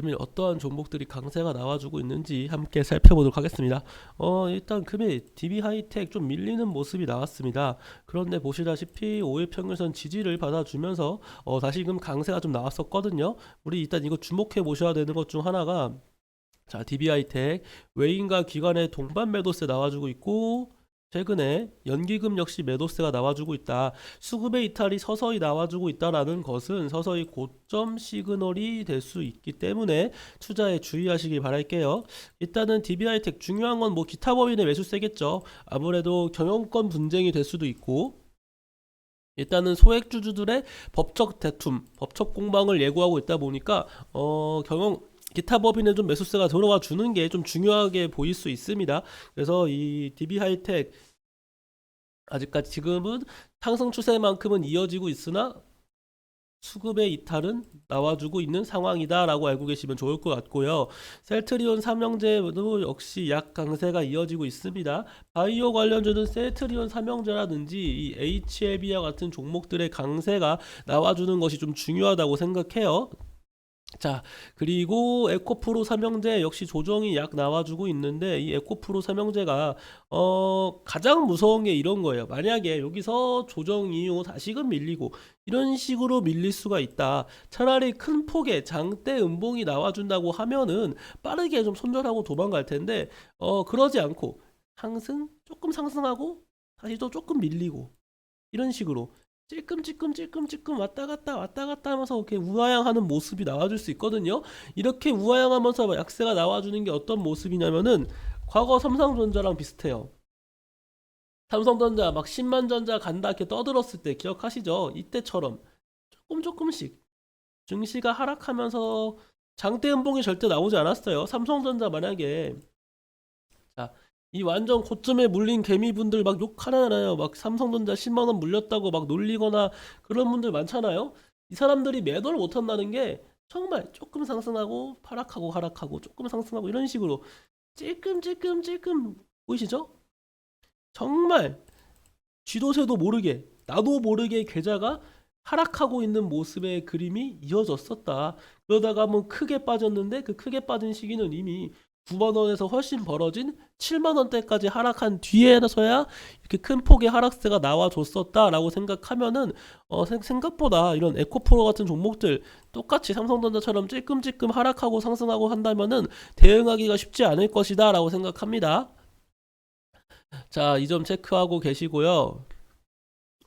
금일 어떠한 종목들이 강세가 나와주고 있는지 함께 살펴보도록 하겠습니다. 어, 일단 금일 DB 하이텍 좀 밀리는 모습이 나왔습니다. 그런데 보시다시피 5일 평균선 지지를 받아주면서 어, 다시금 강세가 좀 나왔었거든요. 우리 일단 이거 주목해 보셔야 되는 것 중 하나가 자, DB 하이텍 외인과 기관의 동반 매도세 나와주고 있고 최근에 연기금 역시 매도세가 나와주고 있다. 수급의 이탈이 서서히 나와주고 있다라는 것은 서서히 고점 시그널이 될 수 있기 때문에 투자에 주의하시기 바랄게요. 일단은 DB하이텍 중요한 건 뭐 기타 법인의 매수세겠죠. 아무래도 경영권 분쟁이 될 수도 있고 일단은 소액주주들의 법적 다툼, 법적 공방을 예고하고 있다 보니까 어 경영 기타 법인에 좀 매수세가 들어와 주는 게 좀 중요하게 보일 수 있습니다. 그래서 이 DB 하이텍 아직까지 지금은 상승 추세만큼은 이어지고 있으나 수급의 이탈은 나와주고 있는 상황이다라고 알고 계시면 좋을 것 같고요. 셀트리온 삼형제도 역시 약 강세가 이어지고 있습니다. 바이오 관련주는 셀트리온 삼형제라든지 이 HLB와 같은 종목들의 강세가 나와주는 것이 좀 중요하다고 생각해요. 자, 그리고 에코프로 삼형제 역시 조정이 약 나와주고 있는데 이 에코프로 삼형제가 어 가장 무서운 게 이런 거예요. 만약에 여기서 조정 이후 다시금 밀리고 이런 식으로 밀릴 수가 있다. 차라리 큰 폭의 장대 음봉이 나와준다고 하면은 빠르게 좀 손절하고 도망갈 텐데 어 그러지 않고 상승 조금 상승하고 다시 또 조금 밀리고 이런 식으로 찔끔찔끔 찔끔찔끔 왔다 갔다 왔다 갔다 하면서 이렇게 우아양하는 모습이 나와줄 수 있거든요. 이렇게 우아양하면서 약세가 나와주는 게 어떤 모습이냐면은 과거 삼성전자랑 비슷해요. 삼성전자 막 10만 전자 간다 이렇게 떠들었을 때 기억하시죠? 이때처럼 조금 조금씩 증시가 하락하면서 장대 음봉이 절대 나오지 않았어요. 삼성전자 만약에 자, 이 완전 고점에 물린 개미분들 막 욕하잖아요. 막 삼성전자 10만 원 물렸다고 막 놀리거나 그런 분들 많잖아요. 이 사람들이 매도를 못 한다는 게 정말 조금 상승하고 하락하고 하락하고 조금 상승하고 이런 식으로 찔끔찔끔찔끔 보이시죠? 정말 쥐도 새도 모르게 나도 모르게 계좌가 하락하고 있는 모습의 그림이 이어졌었다. 그러다가 한번 크게 빠졌는데 그 크게 빠진 시기는 이미 9만 원에서 훨씬 벌어진 7만 원대까지 하락한 뒤에서야 이렇게 큰 폭의 하락세가 나와줬었다라고 생각하면은 어, 생- 생각보다 이런 에코프로 같은 종목들 똑같이 삼성전자처럼 찔끔찔끔 하락하고 상승하고 한다면은 대응하기가 쉽지 않을 것이다라고 생각합니다. 자, 이 점 체크하고 계시고요.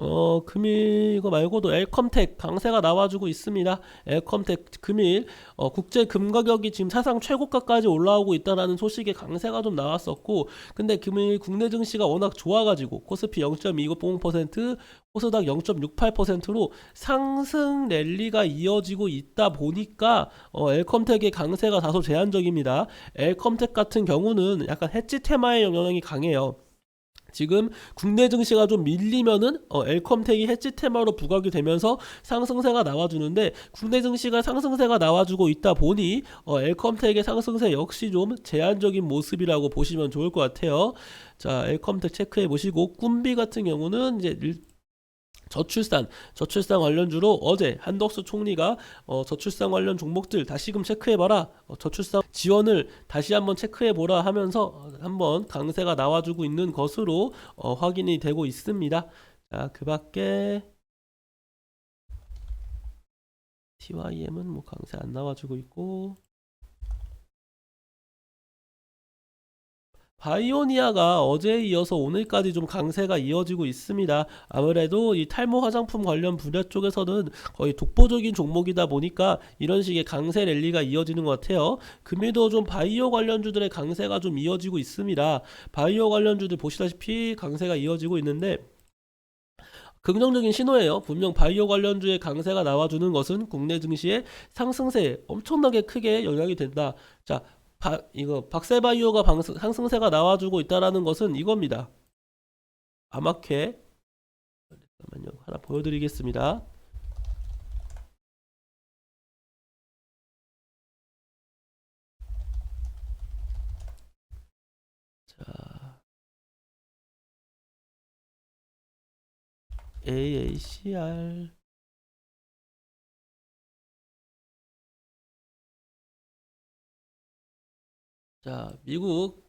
어, 금일 이거 말고도 엘컴텍 강세가 나와주고 있습니다. 엘컴텍 금일 어, 국제 금 가격이 지금 사상 최고가까지 올라오고 있다라는 소식에 강세가 좀 나왔었고, 근데 금일 국내 증시가 워낙 좋아가지고 코스피 0.29%, 코스닥 0.68%로 상승 랠리가 이어지고 있다 보니까 어, 엘컴텍의 강세가 다소 제한적입니다. 엘컴텍 같은 경우는 약간 해지 테마의 영향이 강해요. 지금 국내 증시가 좀 밀리면은 어, 엘컴텍이 해지 테마로 부각이 되면서 상승세가 나와주는데 국내 증시가 상승세가 나와주고 있다 보니 어, 엘컴텍의 상승세 역시 좀 제한적인 모습이라고 보시면 좋을 것 같아요. 자, 엘컴텍 체크해 보시고 꿈비 같은 경우는 이제 일- 저출산, 저출산 관련주로 어제 한덕수 총리가 어, 저출산 관련 종목들 다시금 체크해봐라. 어, 저출산 지원을 다시 한번 체크해보라 하면서 어, 한번 강세가 나와주고 있는 것으로 어, 확인이 되고 있습니다. 자, 그 밖에 TYM은 뭐 강세 안 나와주고 있고 바이오니아가 어제에 이어서 오늘까지 좀 강세가 이어지고 있습니다. 아무래도 이 탈모 화장품 관련 분야 쪽에서는 거의 독보적인 종목이다 보니까 이런 식의 강세 랠리가 이어지는 것 같아요. 금일도 좀 바이오 관련주들의 강세가 좀 이어지고 있습니다. 바이오 관련주들 보시다시피 강세가 이어지고 있는데 긍정적인 신호예요. 분명 바이오 관련주의 강세가 나와주는 것은 국내 증시의 상승세에 엄청나게 크게 영향이 된다. 자, 바, 이거 박세바이오가 방승, 상승세가 나와주고 있다라는 것은 이겁니다. 아마케 잠깐만요. 하나 보여드리겠습니다. 자, AACR 자, 미국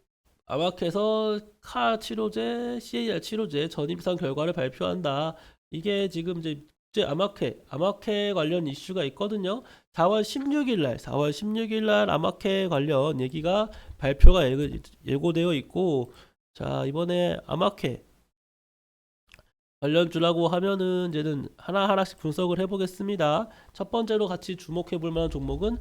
아마케에서 카 치료제, CAR 치료제 전임상 결과를 발표한다. 이게 지금 이제 국제 아마케, 아마케 관련 이슈가 있거든요. 4월 16일 날, 4월 16일 날 아마케 관련 얘기가 발표가 예고, 예고되어 있고, 자, 이번에 아마케 관련주라고 하면은 이제는 하나하나씩 분석을 해보겠습니다. 첫 번째로 같이 주목해 볼 만한 종목은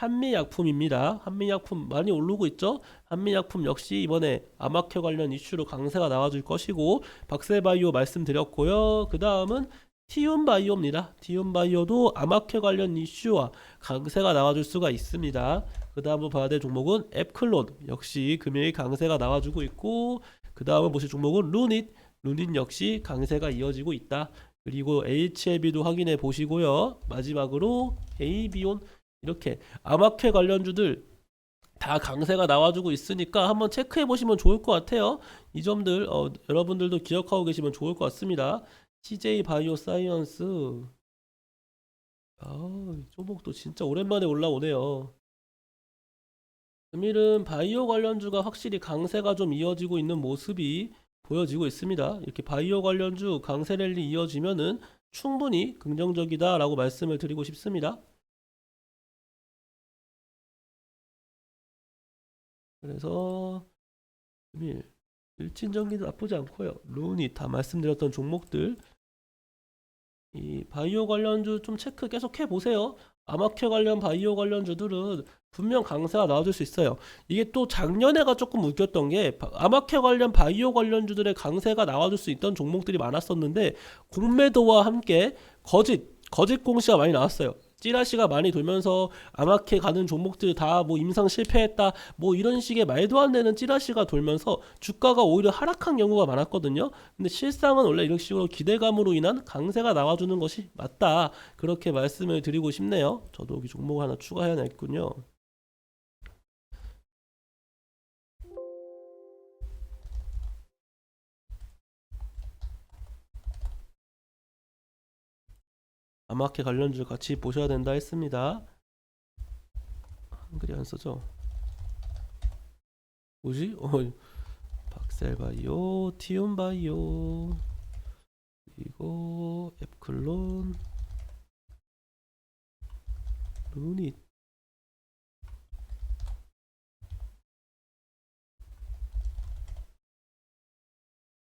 한미약품입니다. 한미약품 많이 오르고 있죠? 한미약품 역시 이번에 아마케 관련 이슈로 강세가 나와줄 것이고 박셀바이오 말씀드렸고요. 그 다음은 티움바이오입니다. 티움바이오도 아마케 관련 이슈와 강세가 나와줄 수가 있습니다. 그 다음으로 봐야 될 종목은 앱클론 역시 금요일 강세가 나와주고 있고 그 다음에 보실 종목은 루닛 루닛 역시 강세가 이어지고 있다. 그리고 HLB도 확인해 보시고요. 마지막으로 AB온 이렇게 아마케 관련주들 다 강세가 나와주고 있으니까 한번 체크해 보시면 좋을 것 같아요. 이 점들 어, 여러분들도 기억하고 계시면 좋을 것 같습니다. CJ 바이오 사이언스 아, 이 종목도 진짜 오랜만에 올라오네요. 금일은 바이오 관련주가 확실히 강세가 좀 이어지고 있는 모습이 보여지고 있습니다. 이렇게 바이오 관련주 강세 랠리 이어지면은 충분히 긍정적이다라고 말씀을 드리고 싶습니다. 그래서 금일 일진전기도 나쁘지 않고요. 룬이 다 말씀드렸던 종목들 이 바이오 관련주 좀 체크 계속 해 보세요. 아마케 관련 바이오 관련주들은 분명 강세가 나와줄 수 있어요. 이게 또 작년에가 조금 웃겼던 게 바- 아마케 관련 바이오 관련주들의 강세가 나와줄 수 있던 종목들이 많았었는데 공매도와 함께 거짓 거짓 공시가 많이 나왔어요. 찌라시가 많이 돌면서 아마케 가는 종목들 다 뭐 임상 실패했다 뭐 이런 식의 말도 안 되는 찌라시가 돌면서 주가가 오히려 하락한 경우가 많았거든요. 근데 실상은 원래 이런 식으로 기대감으로 인한 강세가 나와주는 것이 맞다. 그렇게 말씀을 드리고 싶네요. 저도 여기 종목 하나 추가해야겠군요. 아마케 관련주 같이 보셔야 된다 했습니다. 한글이 안 써져. 뭐지? 어, 박셀바이오, 티움바이오, 그리고 앱클론, 루닛.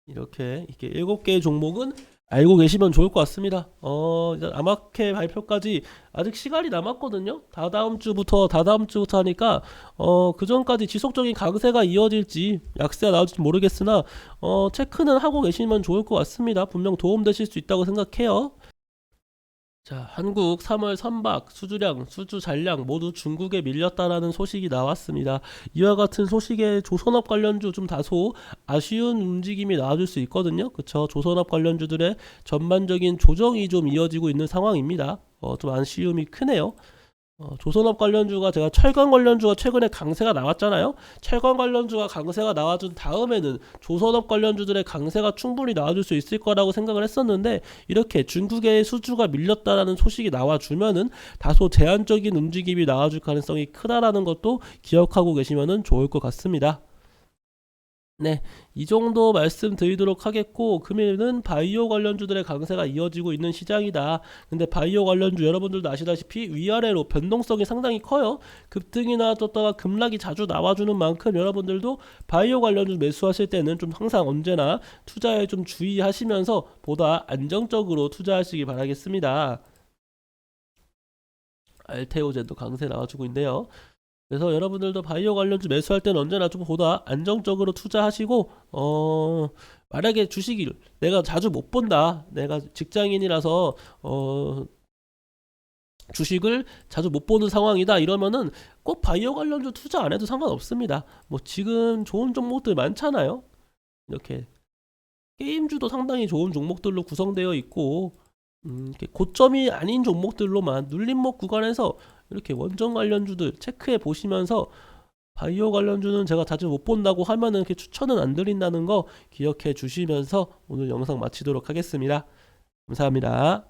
이렇게 이렇게 일곱 개의 종목은 알고 계시면 좋을 것 같습니다. 어, 아마케 발표까지 아직 시간이 남았거든요. 다다음 주부터 다다음 주부터 하니까 어, 그 전까지 지속적인 강세가 이어질지 약세가 나올지 모르겠으나 어, 체크는 하고 계시면 좋을 것 같습니다. 분명 도움 되실 수 있다고 생각해요. 자, 한국 3월 선박 수주량, 수주 잔량 모두 중국에 밀렸다라는 소식이 나왔습니다. 이와 같은 소식에 조선업 관련주 좀 다소 아쉬운 움직임이 나와줄 수 있거든요. 그쵸? 조선업 관련주들의 전반적인 조정이 좀 이어지고 있는 상황입니다. 어, 좀 아쉬움이 크네요. 어, 조선업 관련주가 제가 철강 관련주가 최근에 강세가 나왔잖아요. 철강 관련주가 강세가 나와준 다음에는 조선업 관련주들의 강세가 충분히 나와줄 수 있을 거라고 생각을 했었는데 이렇게 중국의 수주가 밀렸다라는 소식이 나와주면은 다소 제한적인 움직임이 나와줄 가능성이 크다라는 것도 기억하고 계시면은 좋을 것 같습니다. 네, 이 정도 말씀드리도록 하겠고 금일은 바이오 관련주들의 강세가 이어지고 있는 시장이다. 근데 바이오 관련주 여러분들도 아시다시피 위아래로 변동성이 상당히 커요. 급등이 나왔다가 급락이 자주 나와주는 만큼 여러분들도 바이오 관련주 매수하실 때는 좀 항상 언제나 투자에 좀 주의하시면서 보다 안정적으로 투자하시기 바라겠습니다. 알테오젠도 강세 나와주고 있네요. 그래서 여러분들도 바이오 관련주 매수할 때는 언제나 좀 보다 안정적으로 투자하시고 어 만약에 주식을 내가 자주 못 본다 내가 직장인이라서 어 주식을 자주 못 보는 상황이다 이러면은 꼭 바이오 관련주 투자 안 해도 상관없습니다. 뭐 지금 좋은 종목들 많잖아요. 이렇게 게임주도 상당히 좋은 종목들로 구성되어 있고 음, 고점이 아닌 종목들로만 눌림목 구간에서 이렇게 원전 관련주들 체크해 보시면서 바이오 관련주는 제가 자주 못 본다고 하면은 이렇게 추천은 안 드린다는 거 기억해 주시면서 오늘 영상 마치도록 하겠습니다. 감사합니다.